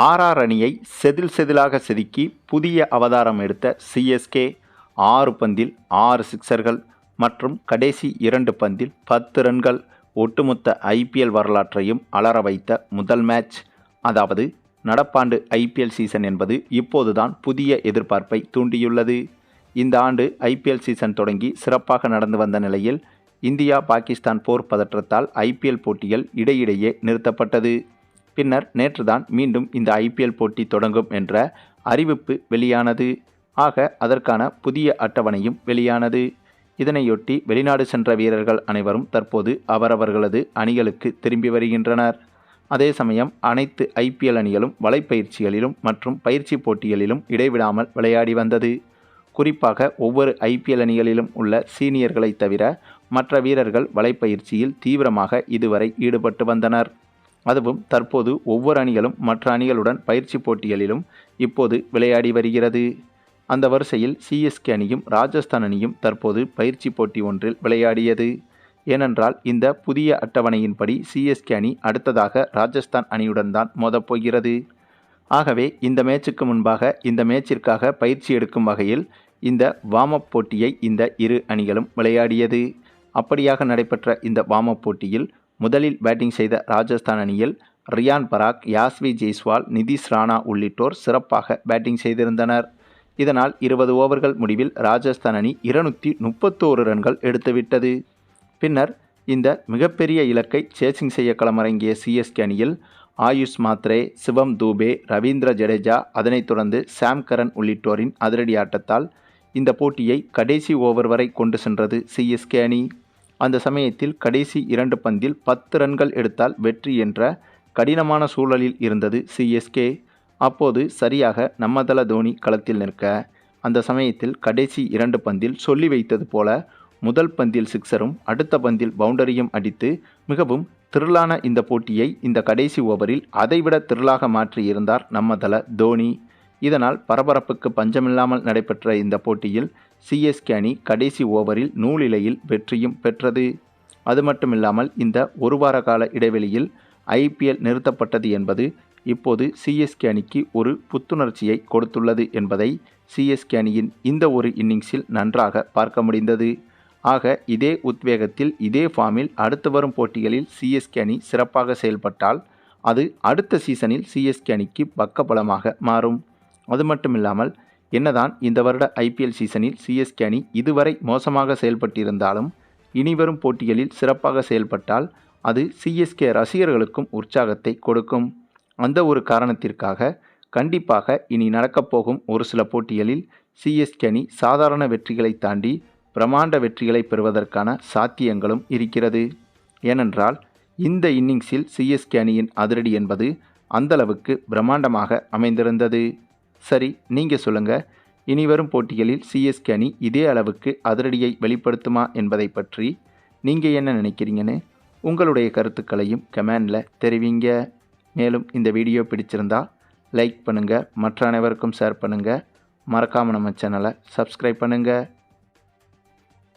RR அணியை செதில் செதிலாக செதுக்கி புதிய அவதாரம் எடுத்த சிஎஸ்கே ஆறு பந்தில் ஆறு சிக்சர்கள் மற்றும் கடைசி இரண்டு பந்தில் பத்து ரன்கள் ஒட்டுமொத்த ஐபிஎல் வரலாற்றையும் அலற வைத்த முதல் மேட்ச் அதாவது நடப்பாண்டு ஐபிஎல் சீசன் என்பது இப்போதுதான் புதிய எதிர்பார்ப்பை தூண்டியுள்ளது. இந்த ஆண்டு ஐபிஎல் சீசன் தொடங்கி சிறப்பாக நடந்து வந்த நிலையில் இந்தியா பாகிஸ்தான் போர் பதற்றத்தால் ஐபிஎல் போட்டிகள் இடையிடையே நிறுத்தப்பட்டது. பின்னர் நேற்றுதான் மீண்டும் இந்த ஐபிஎல் போட்டி தொடங்கும் என்ற அறிவிப்பு வெளியானது. ஆக அதற்கான புதிய அட்டவணையும் வெளியானது. இதனையொட்டி வெளிநாடு சென்ற வீரர்கள் அனைவரும் தற்போது அவரவர்களது அணிகளுக்கு திரும்பி வருகின்றனர். அதே சமயம் அனைத்து ஐபிஎல் அணிகளும் வலைப்பயிற்சிகளிலும் மற்றும் பயிற்சி போட்டிகளிலும் இடைவிடாமல் விளையாடி வந்தது. குறிப்பாக ஒவ்வொரு ஐபிஎல் அணிகளிலும் உள்ள சீனியர்களை தவிர மற்ற வீரர்கள் வலைப்பயிற்சியில் தீவிரமாக இதுவரை ஈடுபட்டு வந்தனர். அதுவும் தற்போது ஒவ்வொரு அணிகளும் மற்ற அணிகளுடன் பயிற்சி போட்டிகளிலும் இப்போது விளையாடி வருகிறது. அந்த வரிசையில் சிஎஸ்கே அணியும் ராஜஸ்தான் அணியும் தற்போது பயிற்சி போட்டி ஒன்றில் விளையாடியது. ஏனென்றால் இந்த புதிய அட்டவணையின்படி சிஎஸ்கே அணி அடுத்ததாக ராஜஸ்தான் அணியுடன் தான் மோதப்போகிறது ஆகவே இந்த மேட்சுக்கு முன்பாக இந்த மேட்சிற்காக பயிற்சி எடுக்கும் வகையில் இந்த வார்ம் அப் போட்டியை இந்த இரு அணிகளும் விளையாடியது. அப்படியாக நடைபெற்ற இந்த வார்ம் அப் போட்டியில் முதலில் பேட்டிங் செய்த ராஜஸ்தான் அணியில் ரியான் பராக் யாஸ்வி ஜெய்ஸ்வால் நிதிஷ் ராணா உள்ளிட்டோர் சிறப்பாக பேட்டிங் செய்திருந்தனர். இதனால் இருபது ஓவர்கள் முடிவில் ராஜஸ்தான் அணி இருநூற்றி முப்பத்தோரு ரன்கள் எடுத்துவிட்டது பின்னர் இந்த மிகப்பெரிய இலக்கை சேசிங் செய்ய களமிறங்கிய சிஎஸ்கே அணியில் ஆயுஷ் மாத்ரே சிவம் தூபே ரவீந்திர ஜடேஜா அதனைத் தொடர்ந்து சாம் கரன் உள்ளிட்டோரின் அதிரடி ஆட்டத்தால் இந்த போட்டியை கடைசி ஓவர் வரை கொண்டு சென்றது சிஎஸ்கே அணி. அந்த சமயத்தில் கடைசி இரண்டு பந்தில் பத்து ரன்கள் எடுத்தால் வெற்றி என்ற கடினமான சூழலில் இருந்தது சிஎஸ்கே அப்போது சரியாக நம்மதள தோனி களத்தில் நிற்க அந்த சமயத்தில் கடைசி இரண்டு பந்தில் சொல்லி வைத்தது போல முதல் பந்தில் சிக்ஸரும் அடுத்த பந்தில் பவுண்டரியும் அடித்து மிகவும் திரளான இந்த போட்டியை இந்த கடைசி ஓவரில் அதைவிட திரளாக மாற்றியிருந்தார் நம்மதள தோனி. இதனால் பரபரப்புக்கு பஞ்சமில்லாமல் நடைபெற்ற இந்த போட்டியில் சிஎஸ்கே அணி கடைசி ஓவரில் நூலிலையில் வெற்றியும் பெற்றது. அது மட்டுமில்லாமல் இந்த ஒரு வார கால இடைவெளியில் ஐபிஎல் நிறுத்தப்பட்டது என்பது இப்போது சிஎஸ்கே அணிக்கு ஒரு புத்துணர்ச்சியை கொடுத்துள்ளது என்பதை சிஎஸ்கே அணியின் இந்த ஒரு இன்னிங்ஸில் நன்றாக பார்க்க முடிந்தது. ஆக இதே உத்வேகத்தில் இதே ஃபார்மில் அடுத்து வரும் போட்டிகளில் சிஎஸ்கே அணி சிறப்பாக செயல்பட்டால் அது அடுத்த சீசனில் சிஎஸ்கே அணிக்கு பக்கபலமாக மாறும். அது மட்டுமில்லாமல் என்னதான் இந்த வருட ஐபிஎல் சீசனில் சிஎஸ்கே அணி இதுவரை மோசமாக செயல்பட்டிருந்தாலும் இனிவரும் போட்டிகளில் சிறப்பாக செயல்பட்டால் அது சிஎஸ்கே ரசிகர்களுக்கும் உற்சாகத்தை கொடுக்கும். அந்த ஒரு காரணத்திற்காக கண்டிப்பாக இனி நடக்கப்போகும் ஒரு சில போட்டிகளில் சிஎஸ்கே அணி சாதாரண வெற்றிகளை தாண்டி பிரமாண்ட வெற்றிகளை பெறுவதற்கான சாத்தியங்களும் இருக்கிறது. ஏனென்றால் இந்த இன்னிங்ஸில் சிஎஸ்கே அணியின் அதிரடி என்பது அந்தளவுக்கு பிரம்மாண்டமாக அமைந்திருந்தது. சரி நீங்கள் சொல்லுங்கள் இனி வரும் போட்டிகளில் சிஎஸ்கே அணி இதே அளவுக்கு அதிரடியை வெளிப்படுத்துமா என்பதை பற்றி நீங்கள் என்ன நினைக்கிறீங்கன்னு உங்களுடைய கருத்துக்களையும் கமெண்டில் தெரிவிங்க. மேலும் இந்த வீடியோ பிடிச்சிருந்தா லைக் பண்ணுங்கள் மற்ற அனைவருக்கும் ஷேர் பண்ணுங்கள் மறக்காமல் நம்ம சேனலை சப்ஸ்கிரைப் பண்ணுங்கள்